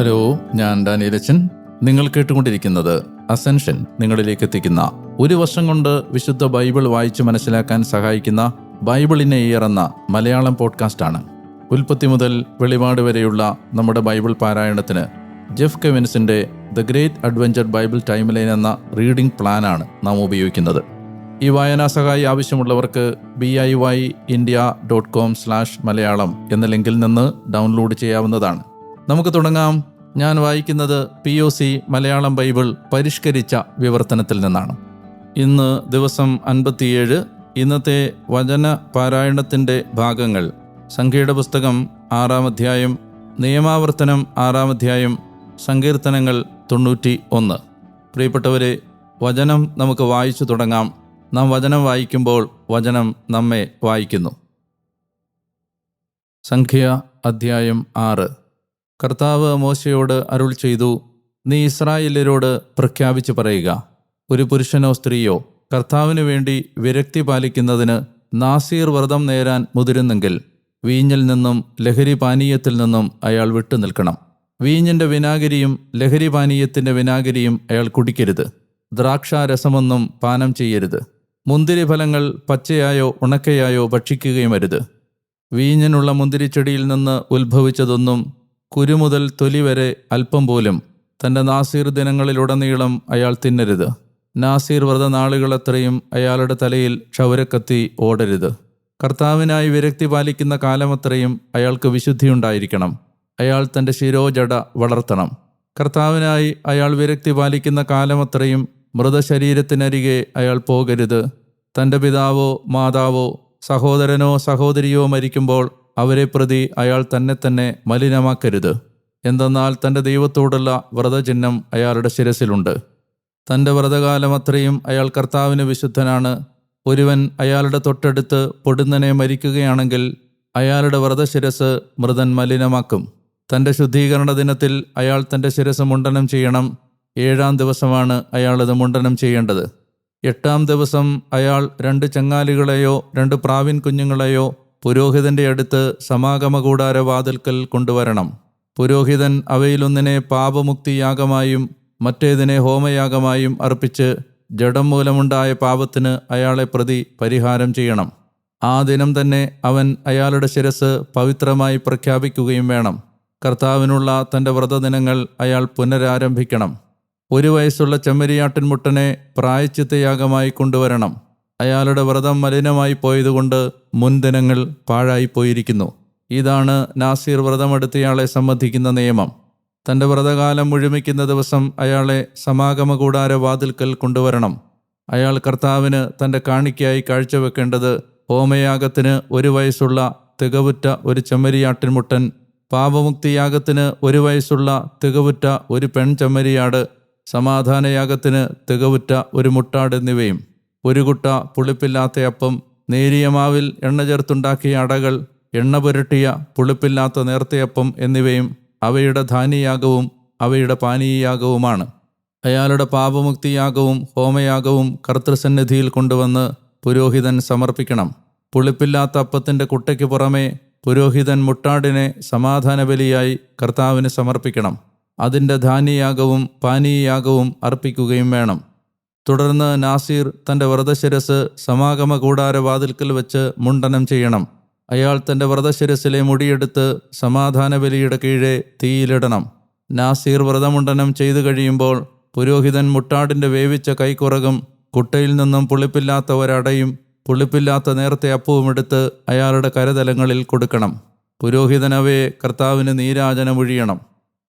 Hello ഞാൻ ഡാനിയലച്ചൻ. നിങ്ങൾ കേട്ടുകൊണ്ടിരിക്കുന്നത് അസെൻഷൻ നിങ്ങളിലേക്ക് എത്തിക്കുന്ന ഒരു വർഷം കൊണ്ട് വിശുദ്ധ ബൈബിൾ വായിച്ച് മനസ്സിലാക്കാൻ സഹായിക്കുന്ന ബൈബിളിനെ ഇയർ എന്ന മലയാളം പോഡ്കാസ്റ്റാണ്. ഉൽപ്പത്തി മുതൽ വെളിപാട് വരെയുള്ള നമ്മുടെ ബൈബിൾ പാരായണത്തിന് Jeff കെവിൻസിന്റെ the great adventure Bible timeline എന്ന റീഡിംഗ് പ്ലാനാണ് നാം ഉപയോഗിക്കുന്നത്. ഈ വായനാ സഹായി ആവശ്യമുള്ളവർക്ക് B I Y India dot com slash Malayalam എന്ന ലിങ്കിൽ നിന്ന് ഡൗൺലോഡ് ചെയ്യാവുന്നതാണ്. നമുക്ക് തുടങ്ങാം. ഞാൻ വായിക്കുന്നത് P O C Malayalam Bible പരിഷ്കരിച്ച വിവർത്തനത്തിൽ നിന്നാണ്. ഇന്ന് ദിവസം അൻപത്തിയേഴ് ഇന്നത്തെ വചന പാരായണത്തിന്റെ ഭാഗങ്ങൾ സംഖ്യയുടെ പുസ്തകം ആറാം അധ്യായം നിയമാവർത്തനം ആറാം അധ്യായം സങ്കീർത്തനങ്ങൾ തൊണ്ണൂറ്റി ഒന്ന് പ്രിയപ്പെട്ടവരെ വചനം നമുക്ക് വായിച്ചു തുടങ്ങാം. നാം വചനം വായിക്കുമ്പോൾ വചനം നമ്മെ വായിക്കുന്നു. സംഖ്യ അധ്യായം ആറ്. കർത്താവ് മോശയോട് അരുൾ ചെയ്തു നീ ഇസ്രായേലരോട് പ്രഖ്യാപിച്ചു പറയുക. ഒരു പുരുഷനോ സ്ത്രീയോ കർത്താവിനു വേണ്ടി വിരക്തി പാലിക്കുന്നതിന് നാസീർ വ്രതം നേരാൻ മുതിരുന്നെങ്കിൽ വീഞ്ഞിൽ നിന്നും ലഹരി പാനീയത്തിൽ നിന്നും അയാൾ വിട്ടു നിൽക്കണം. വീഞ്ഞിന്റെ വിനാഗിരിയും ലഹരി പാനീയത്തിന്റെ വിനാഗിരിയും അയാൾ കുടിക്കരുത്. ദ്രാക്ഷാരസമൊന്നും പാനം ചെയ്യരുത്. മുന്തിരി ഫലങ്ങൾ പച്ചയായോ ഉണക്കയായോ ഭക്ഷിക്കുകയും അരുത്. വീഞ്ഞിനുള്ള മുന്തിരിച്ചെടിയിൽ നിന്ന് ഉത്ഭവിച്ചതൊന്നും കുരുമുതൽ തൊലി വരെ അല്പം പോലും തന്റെ നാസീർ ദിനങ്ങളിലുടനീളം അയാൾ തിന്നരുത്. നാസീർ വ്രതനാളുകളത്രയും അയാളുടെ തലയിൽ ക്ഷൗരക്കത്തി ഓടരുത്. കർത്താവിനായി വിരക്തി പാലിക്കുന്ന കാലമത്രയും അയാൾക്ക് വിശുദ്ധിയുണ്ടായിരിക്കണം. അയാൾ തന്റെ ശിരോജട വളർത്തണം. കർത്താവിനായി അയാൾ വിരക്തി പാലിക്കുന്ന കാലമത്രയും മൃതശരീരത്തിനരികെ അയാൾ പോകരുത്. തന്റെ പിതാവോ മാതാവോ സഹോദരനോ സഹോദരിയോ മരിക്കുമ്പോൾ അവരെ പ്രതി അയാൾ തന്നെ തന്നെ മലിനമാക്കരുത്. എന്തെന്നാൽ തന്റെ ദൈവത്തോടുള്ള വ്രതചിഹ്നം അയാളുടെ ശിരസിലുണ്ട്. തന്റെ വ്രതകാലം അത്രയും അയാൾ കർത്താവിന് വിശുദ്ധനാണ്. ഒരുവൻ അയാളുടെ തൊട്ടടുത്ത് പൊടുന്നനെ മരിക്കുകയാണെങ്കിൽ അയാളുടെ വ്രതശിരസ് മൃതൻ മലിനമാക്കും. തന്റെ ശുദ്ധീകരണ ദിനത്തിൽ അയാൾ തന്റെ ശിരസ് മുണ്ടനം ചെയ്യണം. ഏഴാം ദിവസമാണ് അയാളത് മുണ്ടനം ചെയ്യേണ്ടത്. എട്ടാം ദിവസം അയാൾ രണ്ട് ചങ്ങാലികളെയോ രണ്ട് പ്രാവിൻ കുഞ്ഞുങ്ങളെയോ പുരോഹിതന്റെ അടുത്ത് സമാഗമ കൂടാര വാതിൽക്കൽ കൊണ്ടുവരണം. പുരോഹിതൻ അവയിലൊന്നിനെ പാപമുക്തിയാഗമായും മറ്റേതിനെ ഹോമയാഗമായും അർപ്പിച്ച് ജഡം മൂലമുണ്ടായ പാപത്തിന് അയാളെ പ്രതി പരിഹാരം ചെയ്യണം. ആ ദിനം തന്നെ അവൻ അയാളുടെ ശിരസ് പവിത്രമായി പ്രഖ്യാപിക്കുകയും വേണം. കർത്താവിനുള്ള തന്റെ വ്രതദിനങ്ങൾ അയാൾ പുനരാരംഭിക്കണം. ഒരു വയസ്സുള്ള ചെമ്മരിയാട്ടിൻമുട്ടനെ പ്രായച്ചിത്തയാഗമായി കൊണ്ടുവരണം. അയാളുടെ വ്രതം മലിനമായി പോയതുകൊണ്ട് മുൻദിനങ്ങൾ പാഴായിപ്പോയിരിക്കുന്നു ഇതാണ് നാസീർ വ്രതമെടുത്തയാളെ സംബന്ധിക്കുന്ന നിയമം. തന്റെ വ്രതകാലം മുഴുമിക്കുന്ന ദിവസം അയാളെ സമാഗമ കൂടാര വാതിൽക്കൽ കൊണ്ടുവരണം. അയാൾ കർത്താവിന് തന്റെ കാണിക്കയായി കാഴ്ചവെക്കേണ്ടത് ഹോമയാഗത്തിന് ഒരു വയസ്സുള്ള തികവുറ്റ ഒരു ചെമ്മരിയാട്ടിൻമുട്ടൻ പാപമുക്തിയാഗത്തിന് ഒരു വയസ്സുള്ള തികവുറ്റ ഒരു പെൺ ചെമ്മരിയാട് സമാധാനയാഗത്തിന് തികവുറ്റ ഒരു മുട്ടാട് എന്നിവയും. ഒരു കുട്ട പുളിപ്പില്ലാത്ത അപ്പം നേരിയ മാവിൽ എണ്ണ ചേർത്തുണ്ടാക്കിയ അടകൾ എണ്ണ പുരട്ടിയ പുളിപ്പില്ലാത്ത നേർത്തയപ്പം എന്നിവയും അവയുടെ ധാന്യയാഗവും അവയുടെ പാനീയയാഗവുമാണ്. അയാളുടെ പാപമുക്തിയാഗവും ഹോമയാഗവും കർത്തൃസന്നിധിയിൽ കൊണ്ടുവന്ന് പുരോഹിതൻ സമർപ്പിക്കണം. പുളിപ്പില്ലാത്ത അപ്പത്തിന്റെ കുട്ടയ്ക്ക് പുറമേ പുരോഹിതൻ മുട്ടാടിനെ സമാധാന ബലിയായി കർത്താവിന് സമർപ്പിക്കണം. അതിന്റെ ധാന്യയാഗവും പാനീയയാഗവും അർപ്പിക്കുകയും വേണം. തുടർന്ന് നാസീർ തന്റെ വ്രതശിരസ് സമാഗമ കൂടാര വാതിൽക്കൽ വെച്ച് മുണ്ടനം ചെയ്യണം. അയാൾ തന്റെ വ്രതശിരസിലെ മുടിയെടുത്ത് സമാധാന ബലിയുടെ കീഴെ തീയിലിടണം. നാസീർ വ്രതമുണ്ടനം ചെയ്തു കഴിയുമ്പോൾ പുരോഹിതൻ മുട്ടാടിന്റെ വേവിച്ച കൈക്കുറകും കുട്ടയിൽ നിന്നും പുളിപ്പില്ലാത്ത ഒരടയും പുളിപ്പില്ലാത്ത നേരത്തെ അപ്പവും എടുത്ത് അയാളുടെ കരതലങ്ങളിൽ കൊടുക്കണം. പുരോഹിതൻ കർത്താവിന് നീരാജനമൊഴിയണം.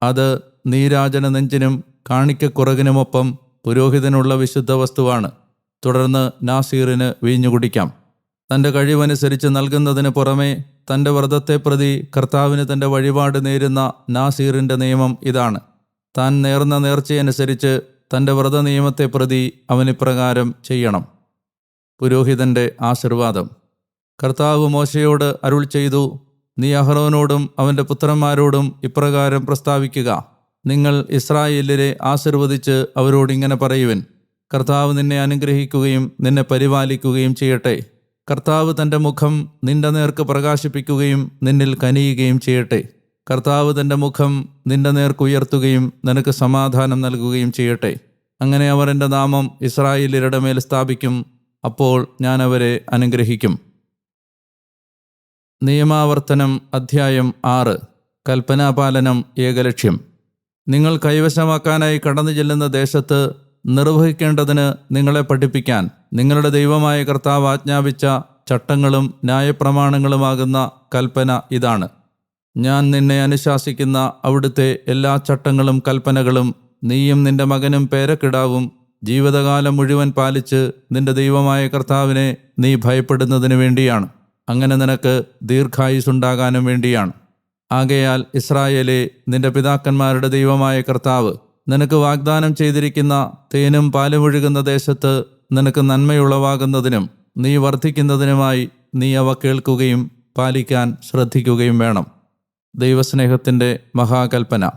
അത് നീരാജന നെഞ്ചിനും കാണിക്കക്കുറകിനുമൊപ്പം പുരോഹിതനുള്ള വിശുദ്ധ വസ്തുവാണ്. തുടർന്ന് നാസീറിന് വീഞ്ഞു കുടിക്കാം. തന്റെ കഴിവനുസരിച്ച് നൽകുന്നതിന് പുറമെ തന്റെ വ്രതത്തെ പ്രതി കർത്താവിന് തന്റെ വഴിപാട് നേരുന്ന നാസീറിന്റെ നിയമം ഇതാണ്. താൻ നേർന്ന നേർച്ചയനുസരിച്ച് തന്റെ വ്രത നിയമത്തെ പ്രതി അവനിപ്രകാരം ചെയ്യണം. പുരോഹിതന്റെ ആശീർവാദം. കർത്താവ് മോശയോട് അരുൾ ചെയ്തു നീ അഹ്റോനോടും അവന്റെ പുത്രന്മാരോടും ഇപ്രകാരം പ്രസ്താവിക്കുക. നിങ്ങൾ ഇസ്രായേലരെ ആശീർവദിച്ച് അവരോട് ഇങ്ങനെ പറയുവൻ കർത്താവ് നിന്നെ അനുഗ്രഹിക്കുകയും നിന്നെ പരിപാലിക്കുകയും ചെയ്യട്ടെ. കർത്താവ് തന്റെ മുഖം നിന്റെ നേർക്ക് പ്രകാശിപ്പിക്കുകയും നിന്നിൽ കനിയുകയും ചെയ്യട്ടെ. കർത്താവ് തന്റെ മുഖം നിന്റെ നേർക്കുയർത്തുകയും നിനക്ക് സമാധാനം നൽകുകയും ചെയ്യട്ടെ. അങ്ങനെ അവർ എന്റെ നാമം ഇസ്രായേലിയരുടെ മേൽ സ്ഥാപിക്കും. അപ്പോൾ ഞാൻ അവരെ അനുഗ്രഹിക്കും. നിയമാവർത്തനം അധ്യായം ആറ്. കൽപ്പനാപാലനം ഏകലക്ഷ്യം. നിങ്ങൾ കൈവശമാക്കാനായി കടന്നു ചെല്ലുന്ന ദേശത്ത് നിർവഹിക്കേണ്ടതിന് നിങ്ങളെ പഠിപ്പിക്കാൻ നിങ്ങളുടെ ദൈവമായ കർത്താവ് ആജ്ഞാപിച്ച ചട്ടങ്ങളും ന്യായപ്രമാണങ്ങളുമാകുന്ന കൽപ്പന ഇതാണ്. ഞാൻ നിന്നെ അനുശാസിക്കുന്ന അവിടുത്തെ എല്ലാ ചട്ടങ്ങളും കൽപ്പനകളും നീയും നിന്റെ മകനും പേരക്കിടാവും. ജീവിതകാലം മുഴുവൻ പാലിച്ച് നിന്റെ ദൈവമായ കർത്താവിനെ നീ ഭയപ്പെടുന്നതിന് വേണ്ടിയാണ്. അങ്ങനെ നിനക്ക് ദീർഘായുസുണ്ടാകാനും വേണ്ടിയാണ്. ആകയാൽ ഇസ്രായേലെ നിന്റെ പിതാക്കന്മാരുടെ ദൈവമായ കർത്താവ് നിനക്ക് വാഗ്ദാനം ചെയ്തിരിക്കുന്ന തേനും പാലുമൊഴുകുന്ന ദേശത്ത് നിനക്ക് നന്മയുളവാകുന്നതിനും നീ വർദ്ധിക്കുന്നതിനുമായി നീ അവ കേൾക്കുകയും പാലിക്കാൻ ശ്രദ്ധിക്കുകയും വേണം. ദൈവസ്നേഹത്തിന്റെ മഹാകൽപ്പന.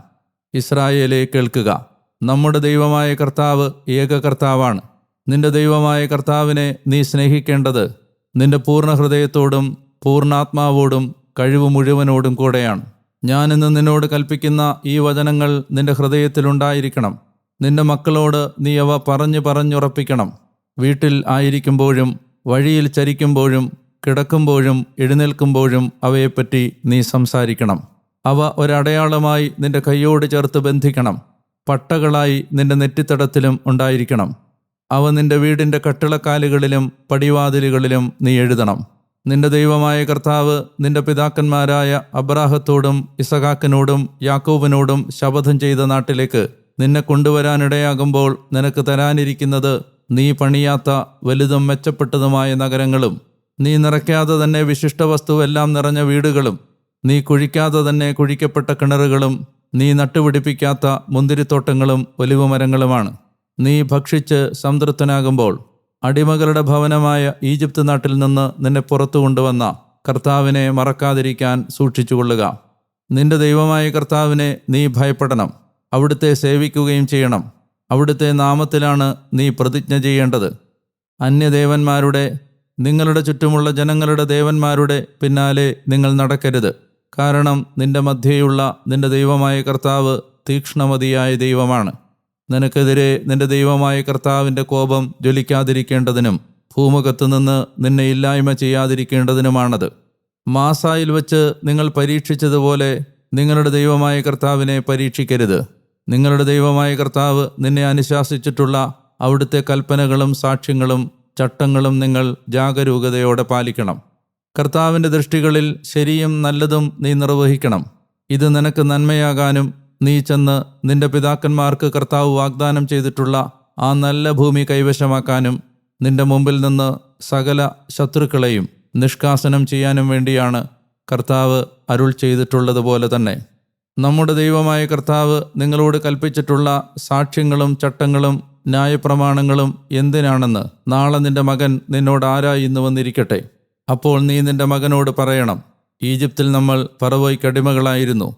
ഇസ്രായേലെ കേൾക്കുക. നമ്മുടെ ദൈവമായ കർത്താവ് ഏക കർത്താവാണ്. നിന്റെ ദൈവമായ കർത്താവിനെ നീ സ്നേഹിക്കേണ്ടത് നിന്റെ പൂർണ ഹൃദയത്തോടും പൂർണാത്മാവോടും കഴിവ് മുഴുവനോടും കൂടെയാണ്. ഞാൻ നിന്നോട് കൽപ്പിക്കുന്ന ഈ വചനങ്ങൾ നിന്റെ ഹൃദയത്തിലുണ്ടായിരിക്കണം നിന്റെ മക്കളോട് നീ അവ പറഞ്ഞു പറഞ്ഞുറപ്പിക്കണം. വീട്ടിൽ ആയിരിക്കുമ്പോഴും വഴിയിൽ ചരിക്കുമ്പോഴും കിടക്കുമ്പോഴും എഴുന്നേൽക്കുമ്പോഴും അവയെപ്പറ്റി നീ സംസാരിക്കണം. അവ ഒരടയാളമായി നിന്റെ കൈയോട് ചേർത്ത് ബന്ധിക്കണം. പട്ടകളായി നിന്റെ നെറ്റിത്തടത്തിലും ഉണ്ടായിരിക്കണം. അവ നിന്റെ വീടിന്റെ കട്ടിളക്കാലുകളിലും പടിവാതിലുകളിലും നീ എഴുതണം. നിന്റെ ദൈവമായ കർത്താവ് നിന്റെ പിതാക്കന്മാരായ അബ്രാഹത്തോടും ഇസഹാക്കിനോടും യാക്കോബിനോടും ശപഥം ചെയ്ത നാട്ടിലേക്ക് നിന്നെ കൊണ്ടുവരാനിടയാകുമ്പോൾ നിനക്ക് തരാനിരിക്കുന്നത് നീ പണിയാത്ത വലുതും മെച്ചപ്പെട്ടതുമായ നഗരങ്ങളും നീ നിറയ്ക്കാതെ തന്നെ വിശിഷ്ട വസ്തുവെല്ലാം നിറഞ്ഞ വീടുകളും നീ കുഴിക്കാതെ തന്നെ കുഴിക്കപ്പെട്ട കിണറുകളും നീ നട്ടുപിടിപ്പിക്കാത്ത മുന്തിരിത്തോട്ടങ്ങളും ഒലിവുമരങ്ങളുമാണ്. നീ ഭക്ഷിച്ച് സംതൃപ്തനാകുമ്പോൾ അടിമകളുടെ ഭവനമായ ഈജിപ്ത് നാട്ടിൽ നിന്ന് നിന്നെ പുറത്തു കൊണ്ടുവന്ന കർത്താവിനെ മറക്കാതിരിക്കാൻ സൂക്ഷിച്ചുകൊള്ളുക. നിന്റെ ദൈവമായ കർത്താവിനെ നീ ഭയപ്പെടണം. അവിടുത്തെ സേവിക്കുകയും ചെയ്യണം. അവിടുത്തെ നാമത്തിലാണ് നീ പ്രതിജ്ഞ ചെയ്യേണ്ടത്. അന്യദേവന്മാരുടെ നിങ്ങളുടെ ചുറ്റുമുള്ള ജനങ്ങളുടെ ദേവന്മാരുടെ പിന്നാലെ നിങ്ങൾ നടക്കരുത്. കാരണം നിന്റെ മധ്യേയുള്ള നിന്റെ ദൈവമായ കർത്താവ് തീക്ഷ്ണമതിയായ ദൈവമാണ്. നിനക്കെതിരെ നിന്റെ ദൈവമായ കർത്താവിന്റെ കോപം ജ്വലിക്കാതിരിക്കേണ്ടതിനും ഭൂമുഖത്തു നിന്ന് നിന്നെ ഇല്ലായ്മ ചെയ്യാതിരിക്കേണ്ടതിനുമാണത്. മാസായിൽ വച്ച് നിങ്ങൾ പരീക്ഷിച്ചതുപോലെ നിങ്ങളുടെ ദൈവമായ കർത്താവിനെ പരീക്ഷിക്കരുത്. നിങ്ങളുടെ ദൈവമായ കർത്താവ് നിന്നെ അനുശാസിച്ചിട്ടുള്ള അവിടുത്തെ കൽപ്പനകളും സാക്ഷ്യങ്ങളും ചട്ടങ്ങളും നിങ്ങൾ ജാഗരൂകതയോടെ പാലിക്കണം. കർത്താവിന്റെ ദൃഷ്ടികളിൽ ശരിയും നല്ലതും നീ നിർവഹിക്കണം. ഇത് നിനക്ക് നന്മയാകാനും നീ ചെന്ന് നിന്റെ പിതാക്കന്മാർക്ക് കർത്താവ് വാഗ്ദാനം ചെയ്തിട്ടുള്ള ആ നല്ല ഭൂമി കൈവശമാക്കാനും നിന്റെ മുമ്പിൽ നിന്ന് സകല ശത്രുക്കളെയും നിഷ്കാസനം ചെയ്യാനും വേണ്ടിയാണ് കർത്താവ് അരുൾ ചെയ്തിട്ടുള്ളതുപോലെ തന്നെ. നമ്മുടെ ദൈവമായ കർത്താവ് നിങ്ങളോട് കൽപ്പിച്ചിട്ടുള്ള സാക്ഷ്യങ്ങളും ചട്ടങ്ങളും ന്യായപ്രമാണങ്ങളും എന്തിനാണെന്ന് നാളെ നിന്റെ മകൻ നിന്നോട് ആരായിന്ന് വന്നിരിക്കട്ടെ. അപ്പോൾ നീ നിന്റെ മകനോട് പറയണം ഈജിപ്തിൽ നമ്മൾ പറവോയ്ക്കടിമകളായിരുന്നു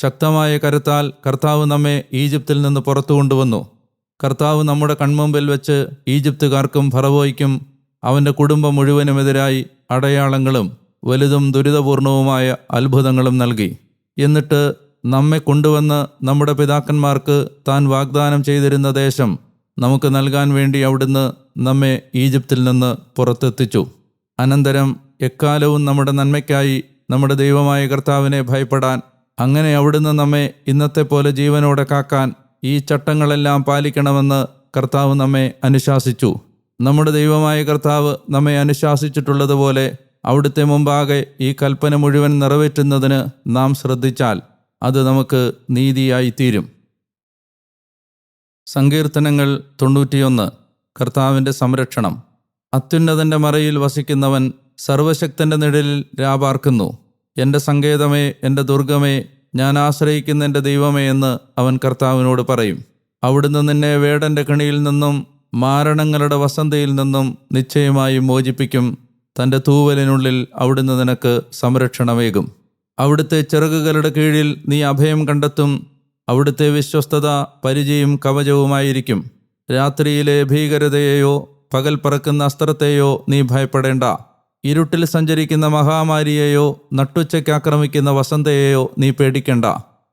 ശക്തമായ കരുത്താൽ കർത്താവ് നമ്മെ ഈജിപ്തിൽ നിന്ന് പുറത്തു കൊണ്ടുവന്നു. കർത്താവ് നമ്മുടെ കൺമുമ്പിൽ വെച്ച് ഈജിപ്തുകാർക്കും ഫറവോയ്ക്കും അവന്റെ കുടുംബം മുഴുവനുമെതിരായി അടയാളങ്ങളും വലുതും ദുരിതപൂർണവുമായ അത്ഭുതങ്ങളും നൽകി. എന്നിട്ട് നമ്മെ കൊണ്ടുവന്ന് നമ്മുടെ പിതാക്കന്മാർക്ക് താൻ വാഗ്ദാനം ചെയ്തിരുന്ന ദേശം നമുക്ക് നൽകാൻ വേണ്ടി അവിടുന്ന് നമ്മെ ഈജിപ്തിൽ നിന്ന് പുറത്തെത്തിച്ചു. അനന്തരം എക്കാലവും നമ്മുടെ നന്മയ്ക്കായി നമ്മുടെ ദൈവമായ കർത്താവിനെ ഭയപ്പെടാൻ അങ്ങനെ അവിടുന്ന് നമ്മെ ഇന്നത്തെ പോലെ ജീവനോടെ കാക്കാൻ ഈ ചട്ടങ്ങളെല്ലാം പാലിക്കണമെന്ന് കർത്താവ് നമ്മെ അനുശാസിച്ചു. നമ്മുടെ ദൈവമായ കർത്താവ് നമ്മെ അനുശാസിച്ചിട്ടുള്ളതുപോലെ അവിടുത്തെ മുമ്പാകെ ഈ കൽപ്പന മുഴുവൻ നിറവേറ്റുന്നതിന് നാം ശ്രദ്ധിച്ചാൽ അത് നമുക്ക് നീതിയായി തീരും സങ്കീർത്തനങ്ങൾ തൊണ്ണൂറ്റിയൊന്ന്. കർത്താവിന്റെ സംരക്ഷണം. അത്യുന്നതന്റെ മറയിൽ വസിക്കുന്നവൻ സർവശക്തന്റെ നിഴലിൽ രാപാർക്കുന്നു. എന്റെ സങ്കേതമേ എന്റെ ദുർഗമേ ഞാൻ ആശ്രയിക്കുന്ന എന്റെ ദൈവമേ എന്ന് അവൻ കർത്താവിനോട് പറയും. അവിടുന്ന് നിന്നെ വേടന്റെ കണിയിൽ നിന്നും മാരണങ്ങളുടെ വസന്തയിൽ നിന്നും നിശ്ചയമായി മോചിപ്പിക്കും. തന്റെ തൂവലിനുള്ളിൽ അവിടുന്ന് നിനക്ക് സംരക്ഷണമേകും. അവിടുത്തെ ചെറുകുകളുടെ കീഴിൽ നീ അഭയം കണ്ടെത്തും. അവിടുത്തെ വിശ്വസ്തത പരിചയം കവചവുമായിരിക്കും. രാത്രിയിലെ ഭീകരതയെയോ പകൽ പറക്കുന്ന അസ്ത്രത്തെയോ നീ ഭയപ്പെടേണ്ട. ഇരുട്ടിൽ സഞ്ചരിക്കുന്ന മഹാമാരിയെയോ നട്ടുച്ചയ്ക്ക് ആക്രമിക്കുന്ന വസന്തയെയോ നീ പേടിക്കണ്ട.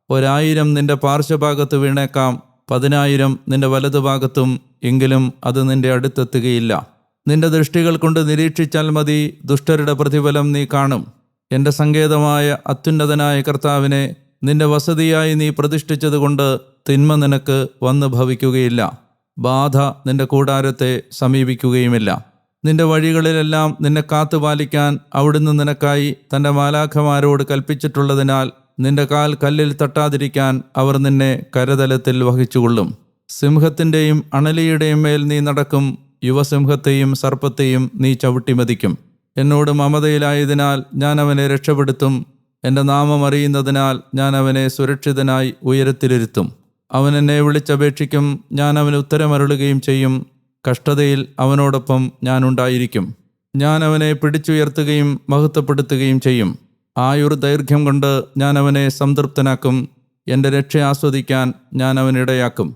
ഒരായിരം നിന്റെ പാർശ്വഭാഗത്ത് വീണേക്കാം പതിനായിരം നിന്റെ വലതുഭാഗത്തും എങ്കിലും അത് നിന്റെ അടുത്തെത്തുകയില്ല. നിന്റെ ദൃഷ്ടികൾ കൊണ്ട് നിരീക്ഷിച്ചാൽ മതി ദുഷ്ടരുടെ പ്രതിഫലം നീ കാണും. എന്റെ സങ്കേതമായ അത്യുന്നതനായ കർത്താവിനെ നിന്റെ വസതിയായി നീ പ്രതിഷ്ഠിച്ചതുകൊണ്ട് തിന്മ നിനക്ക് വന്നു ഭവിക്കുകയില്ല. ബാധ നിന്റെ കൂടാരത്തെ സമീപിക്കുകയുമില്ല. നിന്റെ വഴികളിലെല്ലാം നിന്നെ കാത്തുപാലിക്കാൻ അവിടുന്ന് നിനക്കായി തന്റെ മാലാഖമാരോട് കൽപ്പിച്ചിട്ടുള്ളതിനാൽ നിന്റെ കാൽ കല്ലിൽ തട്ടാതിരിക്കാൻ അവർ നിന്നെ കരതലത്തിൽ വഹിച്ചുകൊള്ളും. സിംഹത്തിന്റെയും അണലിയുടെയും മേൽ നീ നടക്കും യുവസിംഹത്തെയും സർപ്പത്തെയും നീ ചവിട്ടിമതിക്കും. എന്നോട് മമതയിലായതിനാൽ ഞാൻ അവനെ രക്ഷപ്പെടുത്തും. എന്റെ നാമം അറിയുന്നതിനാൽ ഞാൻ അവനെ സുരക്ഷിതനായി ഉയരത്തിലിരുത്തും. അവൻ എന്നെ വിളിച്ചപേക്ഷിക്കും ഞാൻ അവന് ഉത്തരമരുളുകയും ചെയ്യും. കഷ്ടതയിൽ അവനോടൊപ്പം ഞാനുണ്ടായിരിക്കും. ഞാൻ അവനെ പിടിച്ചുയർത്തുകയും മഹത്വപ്പെടുത്തുകയും ചെയ്യും. ആയുർ ദൈർഘ്യം കൊണ്ട് ഞാൻ അവനെ സംതൃപ്തനാക്കും. എന്റെ രക്ഷ ആസ്വദിക്കാൻ ഞാൻ അവനിടയാക്കും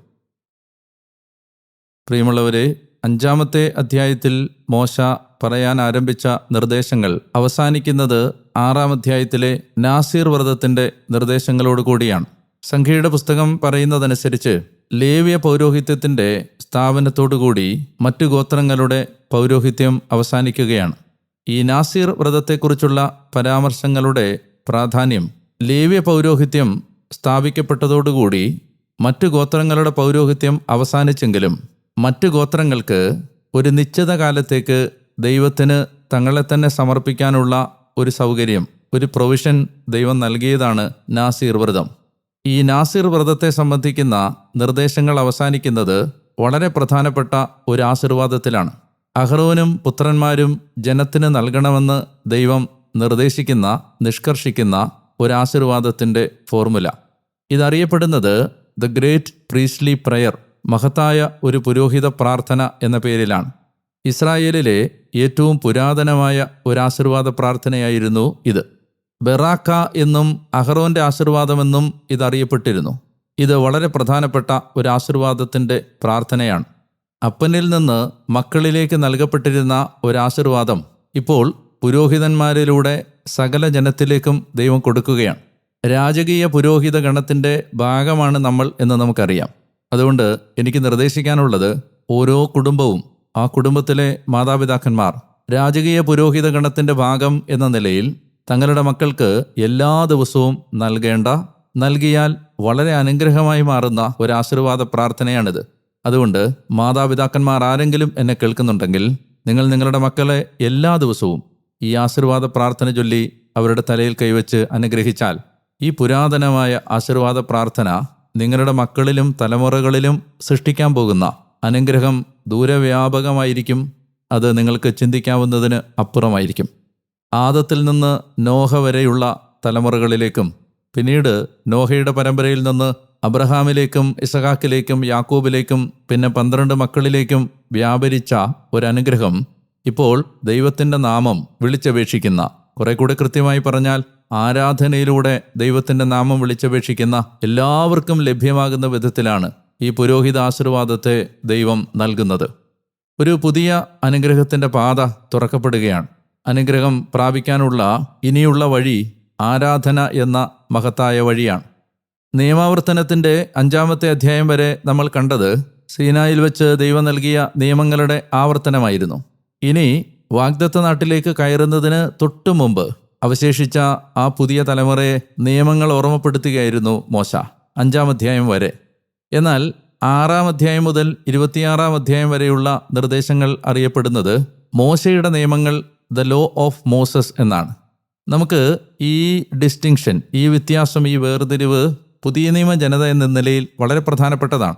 പ്രിയമുള്ളവരെ അഞ്ചാമത്തെ അധ്യായത്തിൽ മോശ പറയാൻ ആരംഭിച്ച നിർദ്ദേശങ്ങൾ അവസാനിക്കുന്നത് ആറാം അധ്യായത്തിലെ നാസീർ വ്രതത്തിന്റെ നിർദ്ദേശങ്ങളോട് കൂടിയാണ്. സംഖ്യയുടെ പുസ്തകം പറയുന്നതനുസരിച്ച് ലേവ്യ പൗരോഹിത്യത്തിന്റെ സ്ഥാപനത്തോടുകൂടി മറ്റു ഗോത്രങ്ങളുടെ പൗരോഹിത്യം അവസാനിക്കുകയാണ്. ഈ നാസീർ വ്രതത്തെക്കുറിച്ചുള്ള പരാമർശങ്ങളുടെ പ്രാധാന്യം ലേവ്യ പൗരോഹിത്യം സ്ഥാപിക്കപ്പെട്ടതോടുകൂടി മറ്റു ഗോത്രങ്ങളുടെ പൗരോഹിത്യം അവസാനിച്ചെങ്കിലും മറ്റു ഗോത്രങ്ങൾക്ക് ഒരു നിശ്ചിത കാലത്തേക്ക് ദൈവത്തിന് തങ്ങളെ തന്നെ സമർപ്പിക്കാനുള്ള ഒരു സൗകര്യം ഒരു പ്രൊവിഷൻ ദൈവം നൽകിയതാണ് നാസീർ വ്രതം. ഈ നാസിർ വ്രതത്തെ സംബന്ധിക്കുന്ന നിർദ്ദേശങ്ങൾ അവസാനിക്കുന്നത് വളരെ പ്രധാനപ്പെട്ട ഒരു ആശീർവാദത്തിലാണ്. അഹ്റോനും പുത്രന്മാരും ജനത്തിന് നൽകണമെന്ന് ദൈവം നിർദ്ദേശിക്കുന്ന നിഷ്കർഷിക്കുന്ന ഒരു ആശീർവാദത്തിന്റെ ഫോർമുല. ഇതറിയപ്പെടുന്നത് ദ ഗ്രേറ്റ് പ്രീസ്ലി പ്രയർ മഹത്തായ ഒരു പുരോഹിത പ്രാർത്ഥന എന്ന പേരിലാണ്. ഇസ്രായേലിലെ ഏറ്റവും പുരാതനമായ ഒരു ആശീർവാദ പ്രാർത്ഥനയായിരുന്നു ഇത്. ബെറാക്ക എന്നും അഹ്റോന്റെ ആശീർവാദമെന്നും ഇതറിയപ്പെട്ടിരുന്നു. ഇത് വളരെ പ്രധാനപ്പെട്ട ഒരു ആശീർവാദത്തിന്റെ പ്രാർത്ഥനയാണ്. അപ്പനിൽ നിന്ന് മക്കളിലേക്ക് നൽകപ്പെട്ടിരുന്ന ഒരാശീർവാദം ഇപ്പോൾ പുരോഹിതന്മാരിലൂടെ സകല ജനത്തിലേക്കും ദൈവം കൊടുക്കുകയാണ്. രാജകീയ പുരോഹിത ഗണത്തിന്റെ ഭാഗമാണ് നമ്മൾ എന്ന് നമുക്കറിയാം. അതുകൊണ്ട് എനിക്ക് നിർദ്ദേശിക്കാനുള്ളത് ഓരോ കുടുംബവും ആ കുടുംബത്തിലെ മാതാപിതാക്കന്മാർ രാജകീയ പുരോഹിത ഗണത്തിന്റെ ഭാഗം എന്ന നിലയിൽ തങ്ങളുടെ മക്കൾക്ക് എല്ലാ ദിവസവും നൽകേണ്ട നൽകിയാൽ വളരെ അനുഗ്രഹമായി മാറുന്ന ഒരു ആശീർവാദ പ്രാർത്ഥനയാണിത്. അതുകൊണ്ട് മാതാപിതാക്കന്മാർ ആരെങ്കിലും എന്നെ കേൾക്കുന്നുണ്ടെങ്കിൽ നിങ്ങൾ നിങ്ങളുടെ മക്കളെ എല്ലാ ദിവസവും ഈ ആശീർവാദ പ്രാർത്ഥന ചൊല്ലി അവരുടെ തലയിൽ കൈവച്ച് അനുഗ്രഹിച്ചാൽ ഈ പുരാതനമായ ആശീർവാദ പ്രാർത്ഥന നിങ്ങളുടെ മക്കളിലും തലമുറകളിലും സൃഷ്ടിക്കാൻ പോകുന്ന അനുഗ്രഹം ദൂരവ്യാപകമായിരിക്കും. അത് നിങ്ങൾക്ക് ചിന്തിക്കാവുന്നതിന് അപ്പുറമായിരിക്കും. ആദത്തിൽ നിന്ന് നോഹ വരെയുള്ള തലമുറകളിലേക്കും പിന്നീട് നോഹയുടെ പരമ്പരയിൽ നിന്ന് അബ്രഹാമിലേക്കും ഇസഹാക്കിലേക്കും യാക്കൂബിലേക്കും പിന്നെ പന്ത്രണ്ട് മക്കളിലേക്കും വ്യാപരിച്ച ഒരനുഗ്രഹം ഇപ്പോൾ ദൈവത്തിന്റെ നാമം വിളിച്ചപേക്ഷിക്കുന്ന കുറെ കൂടെ കൃത്യമായി പറഞ്ഞാൽ ആരാധനയിലൂടെ ദൈവത്തിന്റെ നാമം വിളിച്ചപേക്ഷിക്കുന്ന എല്ലാവർക്കും ലഭ്യമാകുന്ന വിധത്തിലാണ് ഈ പുരോഹിത ആശീർവാദത്തെ ദൈവം നൽകുന്നത്. ഒരു പുതിയ അനുഗ്രഹത്തിന്റെ പാത തുറക്കപ്പെടുകയാണ്. അനുഗ്രഹം പ്രാപിക്കാനുള്ള ഇനിയുള്ള വഴി ആരാധന എന്ന മഹത്തായ വഴിയാണ്. നിയമാവർത്തനത്തിന്റെ അഞ്ചാമത്തെ അധ്യായം വരെ നമ്മൾ കണ്ടത് സീനായിൽ വെച്ച് ദൈവം നൽകിയ നിയമങ്ങളുടെ ആവർത്തനമായിരുന്നു. ഇനി വാഗ്ദത്ത നാട്ടിലേക്ക് കയറുന്നതിന് തൊട്ടു മുമ്പ് അവശേഷിച്ച ആ പുതിയ തലമുറയെ നിയമങ്ങൾ ഓർമ്മപ്പെടുത്തുകയായിരുന്നു മോശ അഞ്ചാം അധ്യായം വരെ. എന്നാൽ ആറാം അധ്യായം മുതൽ ഇരുപത്തിയാറാം അധ്യായം വരെയുള്ള നിർദ്ദേശങ്ങൾ അറിയപ്പെടുന്നത് മോശയുടെ നിയമങ്ങൾ ദ ലോ ഓഫ് മോസസ് എന്നാണ്. നമുക്ക് ഈ ഡിസ്റ്റിങ്ഷൻ ഈ വ്യത്യാസം ഈ വേർതിരിവ് പുതിയ നിയമ ജനത എന്ന നിലയിൽ വളരെ പ്രധാനപ്പെട്ടതാണ്.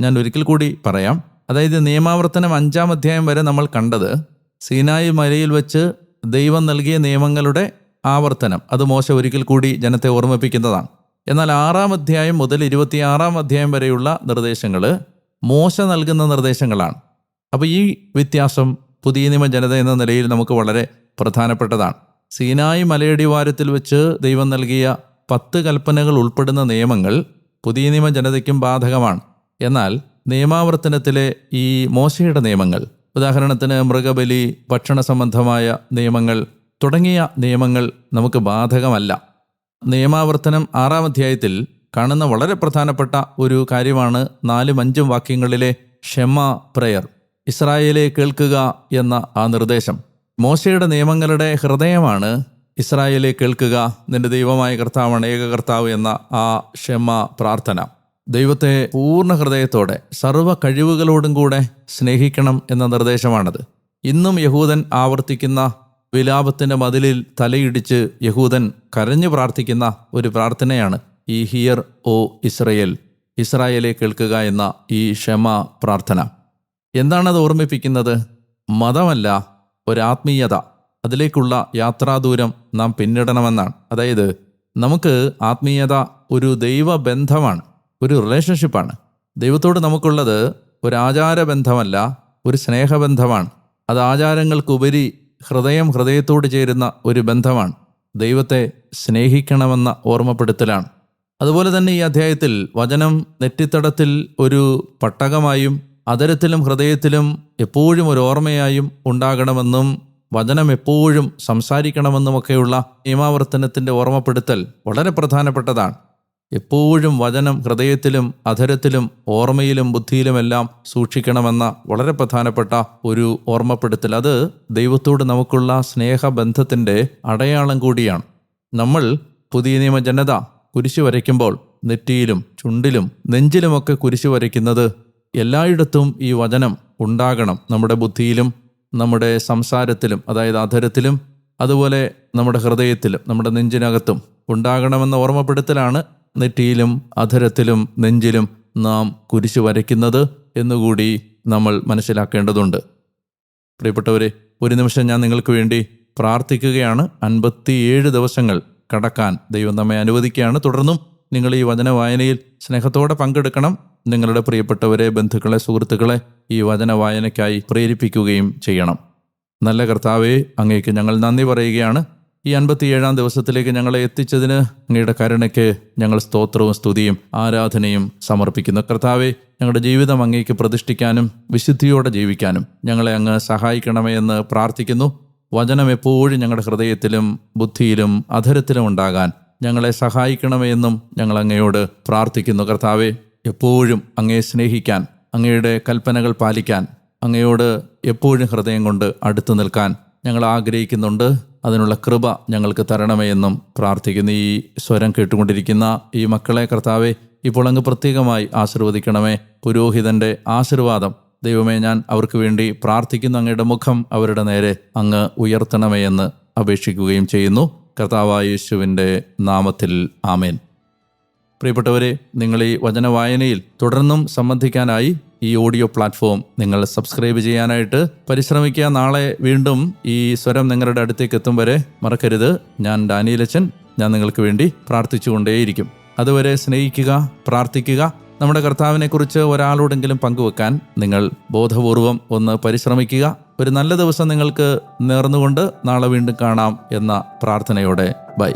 ഞാൻ ഒരിക്കൽ കൂടി പറയാം. അതായത് നിയമാവർത്തനം അഞ്ചാം അധ്യായം വരെ നമ്മൾ കണ്ടത് സീനായി മലയിൽ വെച്ച് ദൈവം നൽകിയ നിയമങ്ങളുടെ ആവർത്തനം. അത് മോശ ഒരിക്കൽ കൂടി ജനത്തെ ഓർമ്മിപ്പിക്കുന്നതാണ്. എന്നാൽ ആറാം അധ്യായം മുതൽ ഇരുപത്തിയാറാം അധ്യായം വരെയുള്ള നിർദ്ദേശങ്ങൾ മോശ നൽകുന്ന നിർദ്ദേശങ്ങളാണ്. അപ്പോൾ ഈ വ്യത്യാസം പുതിയ നിയമ ജനത എന്ന നിലയിൽ നമുക്ക് വളരെ പ്രധാനപ്പെട്ടതാണ്. സീനായി മലയടിവാരത്തിൽ വെച്ച് ദൈവം നൽകിയ പത്ത് കൽപ്പനകൾ ഉൾപ്പെടുന്ന നിയമങ്ങൾ പുതിയ നിയമ ജനതയ്ക്കും ബാധകമാണ്. എന്നാൽ നിയമാവർത്തനത്തിലെ ഈ മോശയുടെ നിയമങ്ങൾ ഉദാഹരണത്തിന് മൃഗബലി ഭക്ഷണ സംബന്ധമായ നിയമങ്ങൾ തുടങ്ങിയ നിയമങ്ങൾ നമുക്ക് ബാധകമല്ല. നിയമാവർത്തനം ആറാം അധ്യായത്തിൽ കാണുന്ന വളരെ പ്രധാനപ്പെട്ട ഒരു കാര്യമാണ് നാലും അഞ്ചും വാക്യങ്ങളിലെ ക്ഷമ പ്രയർ ഇസ്രായേലെ കേൾക്കുക എന്ന ആ നിർദ്ദേശം. മോശയുടെ നിയമങ്ങളുടെ ഹൃദയമാണ് ഇസ്രായേലെ കേൾക്കുക നിന്റെ ദൈവമായ കർത്താവാണ് ഏക കർത്താവ് എന്ന ആ ക്ഷമ പ്രാർത്ഥന. ദൈവത്തെ പൂർണ ഹൃദയത്തോടെ സർവ കഴിവുകളോടും കൂടെ സ്നേഹിക്കണം എന്ന നിർദ്ദേശമാണത്. ഇന്നും യഹൂദൻ ആവർത്തിക്കുന്ന വിലാപത്തിന്റെ മതിലിൽ തലയിടിച്ച് യഹൂദൻ കരഞ്ഞു പ്രാർത്ഥിക്കുന്ന ഒരു പ്രാർത്ഥനയാണ് ഈ ഹിയർ ഓ ഇസ്രയേൽ ഇസ്രായേലെ കേൾക്കുക എന്ന ഈ ക്ഷമ പ്രാർത്ഥന. എന്താണത് ഓർമ്മിപ്പിക്കുന്നത്? മതമല്ല ഒരാത്മീയത. അതിലേക്കുള്ള യാത്രാദൂരം നാം പിന്നിടണമെന്നാണ്. അതായത് നമുക്ക് ആത്മീയത ഒരു ദൈവബന്ധമാണ് ഒരു റിലേഷൻഷിപ്പാണ് ദൈവത്തോട് നമുക്കുള്ളത് ഒരു ആചാരബന്ധമല്ല ഒരു സ്നേഹബന്ധമാണ്. അത് ആചാരങ്ങൾക്കുപരി ഹൃദയം ഹൃദയത്തോട് ചേരുന്ന ഒരു ബന്ധമാണ്. ദൈവത്തെ സ്നേഹിക്കണമെന്ന ഓർമ്മപ്പെടുത്തലാണ്. അതുപോലെ തന്നെ ഈ അധ്യായത്തിൽ വചനം നെറ്റിത്തടത്തിൽ ഒരു പട്ടകമായും അതരത്തിലും ഹൃദയത്തിലും എപ്പോഴും ഒരു ഓർമ്മയായും ഉണ്ടാകണമെന്നും വചനം എപ്പോഴും സംസാരിക്കണമെന്നുമൊക്കെയുള്ള നിയമാവർത്തനത്തിന്റെ ഓർമ്മപ്പെടുത്തൽ വളരെ പ്രധാനപ്പെട്ടതാണ്. എപ്പോഴും വചനം ഹൃദയത്തിലും അധരത്തിലും ഓർമ്മയിലും ബുദ്ധിയിലുമെല്ലാം സൂക്ഷിക്കണമെന്ന വളരെ പ്രധാനപ്പെട്ട ഒരു ഓർമ്മപ്പെടുത്തൽ. അത് ദൈവത്തോട് നമുക്കുള്ള സ്നേഹബന്ധത്തിന്റെ അടയാളം കൂടിയാണ്. നമ്മൾ പുതിയ നിയമ ജനത കുരിശു വരയ്ക്കുമ്പോൾ നെറ്റിയിലും ചുണ്ടിലും നെഞ്ചിലുമൊക്കെ കുരിശു വരയ്ക്കുന്നത് എല്ലായിടത്തും ഈ വചനം ഉണ്ടാകണം. നമ്മുടെ ബുദ്ധിയിലും നമ്മുടെ സംസാരത്തിലും അതായത് അധരത്തിലും അതുപോലെ നമ്മുടെ ഹൃദയത്തിലും നമ്മുടെ നെഞ്ചിനകത്തും ഉണ്ടാകണമെന്ന ഓർമ്മപ്പെടുത്തലാണ് നെറ്റിയിലും അധരത്തിലും നെഞ്ചിലും നാം കുരിശു വരയ്ക്കുന്നത് എന്നുകൂടി നമ്മൾ മനസ്സിലാക്കേണ്ടതുണ്ട്. പ്രിയപ്പെട്ടവരെ ഒരു നിമിഷം ഞാൻ നിങ്ങൾക്ക് വേണ്ടി പ്രാർത്ഥിക്കുകയാണ്. അൻപത്തിയേഴ് ദിവസങ്ങൾ കടക്കാൻ ദൈവം നമ്മെ അനുവദിക്കുകയാണ്. തുടർന്നും നിങ്ങൾ ഈ വചന വായനയിൽ സ്നേഹത്തോടെ പങ്കെടുക്കണം. നിങ്ങളുടെ പ്രിയപ്പെട്ടവരെ ബന്ധുക്കളെ സുഹൃത്തുക്കളെ ഈ വചന വായനയ്ക്കായി പ്രേരിപ്പിക്കുകയും ചെയ്യണം. നല്ല കർത്താവെ അങ്ങേക്ക് ഞങ്ങൾ നന്ദി പറയുകയാണ്. ഈ അൻപത്തിയേഴാം ദിവസത്തിലേക്ക് ഞങ്ങളെ എത്തിച്ചതിന് അങ്ങയുടെ കരുണയ്ക്ക് ഞങ്ങൾ സ്തോത്രവും സ്തുതിയും ആരാധനയും സമർപ്പിക്കുന്നു. കർത്താവെ ഞങ്ങളുടെ ജീവിതം അങ്ങേക്ക് പ്രതിഷ്ഠിക്കാനും വിശുദ്ധിയോടെ ജീവിക്കാനും ഞങ്ങളെ അങ്ങ് സഹായിക്കണമേ എന്ന് പ്രാർത്ഥിക്കുന്നു. വചനം എപ്പോഴും ഞങ്ങളുടെ ഹൃദയത്തിലും ബുദ്ധിയിലും അധരത്തിലും ഉണ്ടാകാൻ ഞങ്ങളെ സഹായിക്കണമേ എന്നും ഞങ്ങൾ അങ്ങയോട് പ്രാർത്ഥിക്കുന്നു. കർത്താവെ എപ്പോഴും അങ്ങയെ സ്നേഹിക്കാൻ അങ്ങയുടെ കൽപ്പനകൾ പാലിക്കാൻ അങ്ങയോട് എപ്പോഴും ഹൃദയം കൊണ്ട് അടുത്തു നിൽക്കാൻ ഞങ്ങൾ ആഗ്രഹിക്കുന്നുണ്ട്. അതിനുള്ള കൃപ ഞങ്ങൾക്ക് തരണമേ എന്നും പ്രാർത്ഥിക്കുന്നു. ഈ സ്വരം കേട്ടുകൊണ്ടിരിക്കുന്ന ഈ മക്കളെ കർത്താവെ ഇപ്പോൾ അങ്ങ് പ്രത്യേകമായി ആശീർവദിക്കണമേ. പുരോഹിതന്റെ ആശീർവാദം ദൈവമേ ഞാൻ അവർക്ക് വേണ്ടി പ്രാർത്ഥിക്കുന്ന. അങ്ങയുടെ മുഖം അവരുടെ നേരെ അങ്ങ് ഉയർത്തണമേ എന്ന് അപേക്ഷിക്കുകയും ചെയ്യുന്നു. കർത്താവായ യേശുവിന്റെ നാമത്തിൽ ആമേൻ. പ്രിയപ്പെട്ടവരെ നിങ്ങൾ ഈ വചന വായനയിൽ തുടർന്നും സംബന്ധിക്കാനായി ഈ ഓഡിയോ പ്ലാറ്റ്ഫോം നിങ്ങൾ സബ്സ്ക്രൈബ് ചെയ്യാനായിട്ട് പരിശ്രമിക്കുക. നാളെ വീണ്ടും ഈ സ്വരം നിങ്ങളുടെ അടുത്തേക്ക് എത്തും വരെ മറക്കരുത്. ഞാൻ ഡാനിയലച്ചൻ. ഞാൻ നിങ്ങൾക്ക് വേണ്ടി പ്രാർത്ഥിച്ചുകൊണ്ടേയിരിക്കും. അതുവരെ സ്നേഹിക്കുക പ്രാർത്ഥിക്കുക. നമ്മുടെ കർത്താവിനെക്കുറിച്ച് ഒരാളോടെങ്കിലും പങ്കുവെക്കാൻ നിങ്ങൾ ബോധപൂർവം ഒന്ന് പരിശ്രമിക്കുക. ഒരു നല്ല ദിവസം നിങ്ങൾക്ക് നേർന്നുകൊണ്ട് നാളെ വീണ്ടും കാണാം എന്ന പ്രാർത്ഥനയോടെ ബൈ.